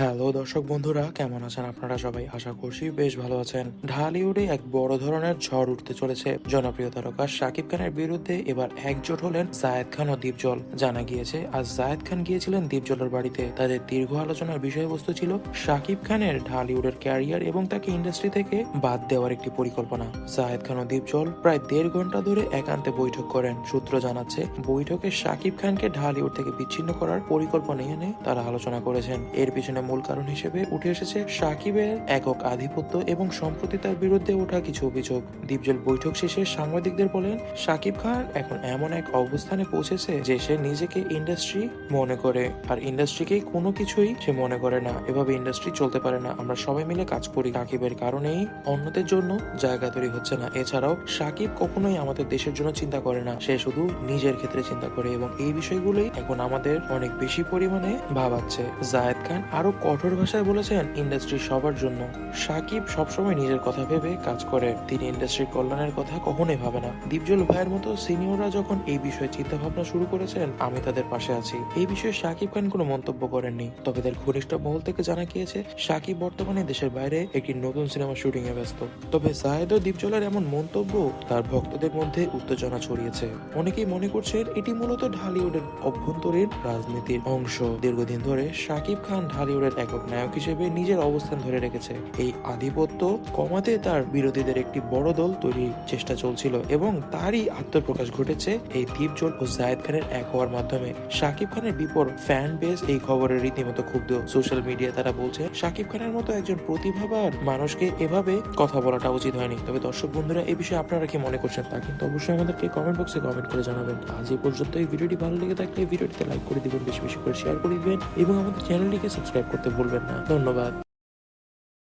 Hello দর্শক বন্ধুরা, কেমন আছেন আপনারা সবাই? আশা করছি বেশ ভালো আছেন। ঢালিউডে এক বড় ধরনের ঝড় উঠতে চলেছে। জনপ্রিয় তারকা শাকিব খানের বিরুদ্ধে এবার একজোট হলেন জায়েদ খান ও দীপজল। জানা গিয়েছে, আজ জায়েদ খান গিয়েছিলেন দীপজলের বাড়িতে। তাদের দীর্ঘ আলোচনার বিষয়বস্তু ছিল শাকিব খানের ঢালিউডের ক্যারিয়ার এবং তাকে ইন্ডাস্ট্রি থেকে বাদ দেওয়ার একটি পরিকল্পনা। জায়েদ খান ও দীপজল প্রায় দেড় ঘণ্টা ধরে একান্তে বৈঠক করেন। সূত্র জানাচ্ছে, বৈঠকে শাকিব খানকে ঢালিউড থেকে বিচ্ছিন্ন করার পরিকল্পনা এনে তারা আলোচনা করেছেন। এর পিছনে মূল কারণ হিসেবে উঠে এসেছে সাকিবের একক আধিপত্য এবং সম্প্রতি তার বিরুদ্ধে ওঠা কিছু অভিযোগ। দীপজল বৈঠক শেষে সাংবাদিকদের বলেন, সাকিব খান এখন এমন এক অবস্থানে পৌঁছেছে যে সে নিজেকে ইন্ডাস্ট্রি মনে করে। আর ইন্ডাস্ট্রিকে কোনো কিছুই সে মনে করে না। এভাবে ইন্ডাস্ট্রি চলতে পারে না। আমরা সবাই মিলে কাজ করি। সাকিবের কারণেই অন্যদের জন্য জায়গা তৈরি হচ্ছে না। এছাড়াও সাকিব কখনোই আমাদের দেশের জন্য চিন্তা করে না। সে শুধু নিজের ক্ষেত্রে চিন্তা করে এবং এই বিষয়গুলোই এখন আমাদের অনেক বেশি পরিমাণে ভাবাচ্ছে। জায়েদ খান আরও কঠোর ভাষায় বলেছেন ইন্ডাস্ট্রি সবার জন্য। সাকিব সবসময় নিজের কথা ভেবে কাজ করে। তিনি ইন্ডাস্ট্রির কল্যাণের কথা কখনোই ভাবে না। দীপজল ভাইয়ের মতো সিনিয়ররা যখন এই বিষয়ে চিন্তা ভাবনা শুরু করেছেন, আমি তাদের পাশে আছি। এই বিষয়ে সাকিব খান কোনো মন্তব্য করেননি। তবে তার ঘনিষ্ঠ মহল থেকে জানা গিয়েছে, সাকিব বর্তমানে দেশের বাইরে একটি নতুন সিনেমা শুটিং এ ব্যস্ত। তবে জায়েদ ও দীপজলের এমন মন্তব্য তার ভক্তদের মধ্যে উত্তেজনা ছড়িয়েছে। অনেকেই মনে করছেন এটি মূলত ঢালিউডের অভ্যন্তরীণ রাজনীতির অংশ। দীর্ঘদিন ধরে শাকিব খান ঢালিউডের একক নায়ক হিসেবে নিজের অবস্থান ধরে রেখেছে। এই আধিপত্য কমাতে তার বিরোধীদের একটি বড় দল তৈরির চেষ্টা চলছিল এবং তারই আত্মপ্রকাশ ঘটেছে এই দীপজল ও জায়েদ খানের এক হওয়ার মাধ্যমে। শাকিব খানের বিপর ফ্যান বেস এই খবরের রীতিমতো ক্ষুব্ধ। সোশ্যাল মিডিয়া তারা বলছে, শাকিব খানের মতো একজন প্রতিভাবান মানুষকে এভাবে কথা বলাটা উচিত হয়নি। তবে দর্শক বন্ধুরা এই বিষয়ে আপনারা কি মনে করছেন তা কিন্তু অবশ্যই আমাদেরকে কমেন্ট বক্সে কমেন্ট করে জানাবেন। আজ এই পর্যন্ত এই ভিডিওটি ভালো লেগে থাকলে ভিডিওটিতে লাইক করে দিবেন, বেশি বেশি করে শেয়ার করে দিবেন এবং আমাদের চ্যানেলটিকে সাবস্ক্রাইব করতে ভুলবেন না। ধন্যবাদ।